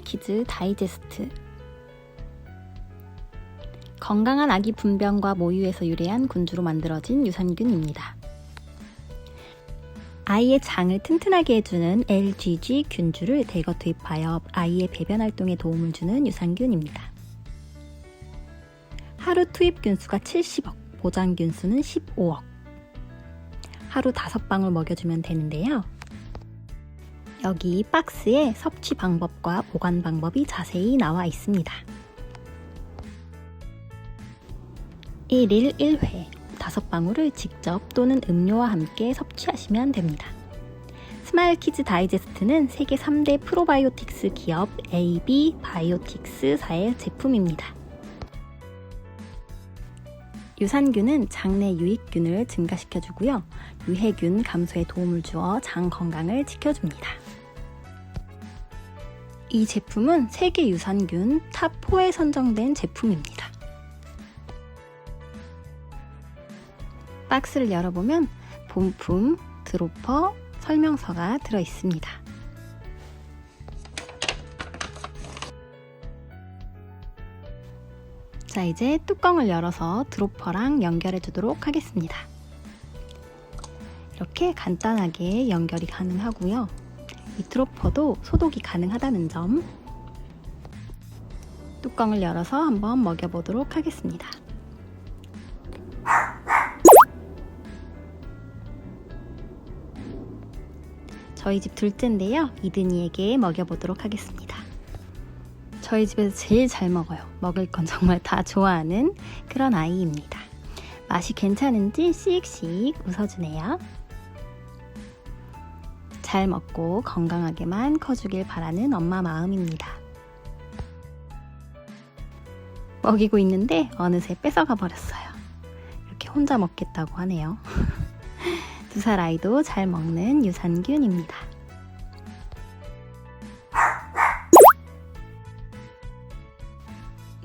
키즈 다이제스트 건강한 아기 분변과 모유에서 유래한 군주로 만들어진 유산균입니다. 아이의 장을 튼튼하게 해주는 LGG 균주를 대거 투입하여 아이의 배변 활동에 도움을 주는 유산균입니다. 하루 투입 균수가 70억, 보장 균수는 15억. 하루 5방울 먹여주면 되는데요. 여기 박스에 섭취 방법과 보관 방법이 자세히 나와 있습니다. 1일 1회 5방울을 직접 또는 음료와 함께 섭취하시면 됩니다. 스마일 키즈 다이제스트는 세계 3대 프로바이오틱스 기업 AB 바이오틱스사의 제품입니다. 유산균은 장내 유익균을 증가시켜주고요. 유해균 감소에 도움을 주어 장 건강을 지켜줍니다. 이 제품은 세계 유산균 탑4에 선정된 제품입니다. 박스를 열어보면 본품, 드로퍼, 설명서가 들어 있습니다. 자, 이제 뚜껑을 열어서 드로퍼랑 연결해 주도록 하겠습니다. 이렇게 간단하게 연결이 가능하고요. 이 드로퍼도 소독이 가능하다는 점. 뚜껑을 열어서 한번 먹여보도록 하겠습니다. 저희 집 둘째인데요. 이든이에게 먹여보도록 하겠습니다. 저희 집에서 제일 잘 먹어요. 먹을 건 정말 다 좋아하는 그런 아이입니다. 맛이 괜찮은지 씩씩 웃어주네요. 잘 먹고 건강하게만 커주길 바라는 엄마 마음입니다. 먹이고 있는데 어느새 뺏어가 버렸어요. 이렇게 혼자 먹겠다고 하네요. 두 살 아이도 잘 먹는 유산균입니다.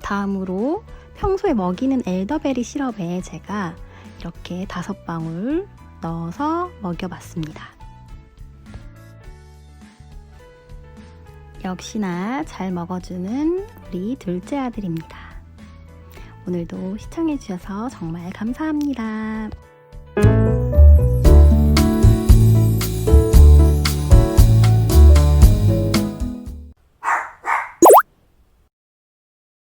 다음으로 평소에 먹이는 엘더베리 시럽에 제가 이렇게 다섯 방울 넣어서 먹여봤습니다. 역시나 잘 먹어주는 우리 둘째 아들입니다. 오늘도 시청해주셔서 정말 감사합니다.